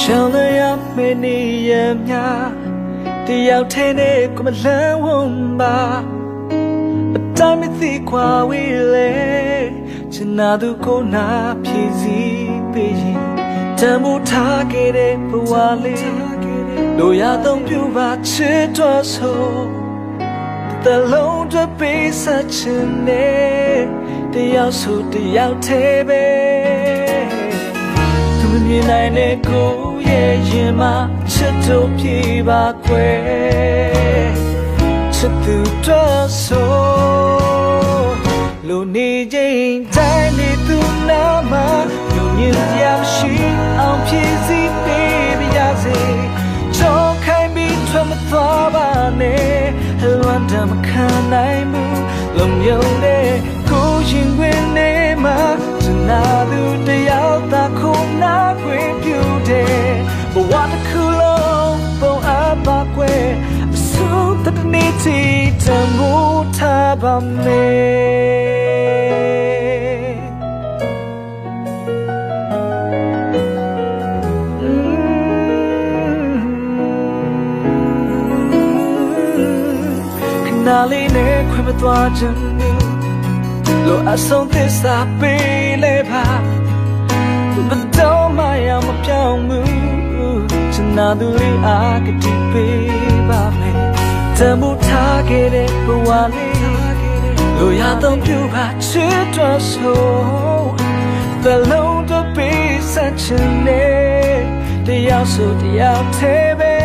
ရှောင်းလျာမင်းနေရမြတယောက်ထဲနဲ့ကိုမလန်းဝန်းပါအတိုင်းမသိခွာဝေးလေချင်နာသူကိုနာဖြည့်စည်းပေးရင်တံမိုးထားခဲ့တဲ့ဘဝလေးတို့ရတော့ပြပါချစ်တော်ဆိုတလုံးတွေပေးဆက်ချင်နေတယောက်ဆိုတယောက်သေးပဲသူ မမြင်နိုင်တဲ့ကိုယ့်ရဲ့ရင်မှာချစ်တို့ပြေပါကွယ်ချစ်သူတော့ဆိုလူနေချင်းတိုင်းနေသူနာမှာညညင်ရမရှိအောင်ဖြည့်စည်းပေးပါရစေကြောက်ခိုင်းပြီးထွက်မသွားပါနဲ့လွမ်းတမခံနိုင်ဘူးလုံယုံတဲ့ ပါမယ်ခဏလေးနဲ့ခွင့်မသွားချင်ဘူးလို့အဆုံးသစ္စာပေးလေပါဘယ်တော့မှရမပြောင်းဘူးချင်နာသူလေးအားကတိပေးပါမယ်တမှုထားခဲ့ တဲ့ဘဝလေးလို့ရတော့ပြပါချစ်တော်ဆိုတလုံးတော့ပေးဆက်ချင်နေတရားဆိုတရားသေးပဲ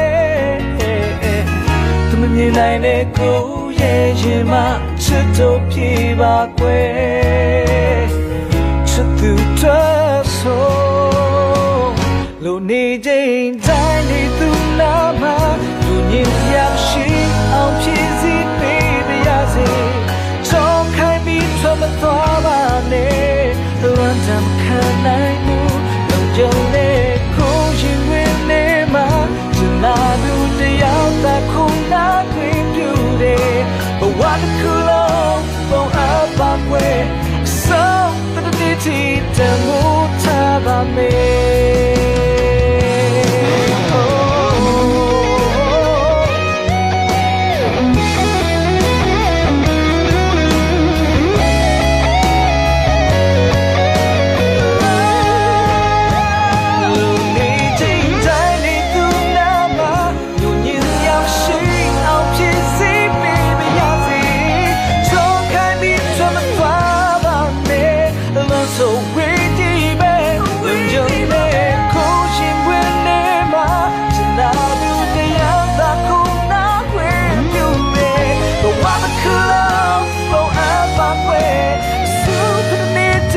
သူမမြင်နိုင်တဲ့ကိုယ့်ရဲ့ရင်မှာချစ်တို့ပြေပါကွယ်ချစ်သူတော့ဆို လုံးပုံအပ်ပါကွယ်ဆုံးတတိတီတမှု လောဆိုဝေးဒီပဲလုံခြုံတဲ့ကိုရှင်ဝင်နေမှာချနာသူတရားသာခုနာခွင့်ပြုတယ်ဘဝတစ်ခုလုံးပုံအပ်ပါကွယ်စုသနေတ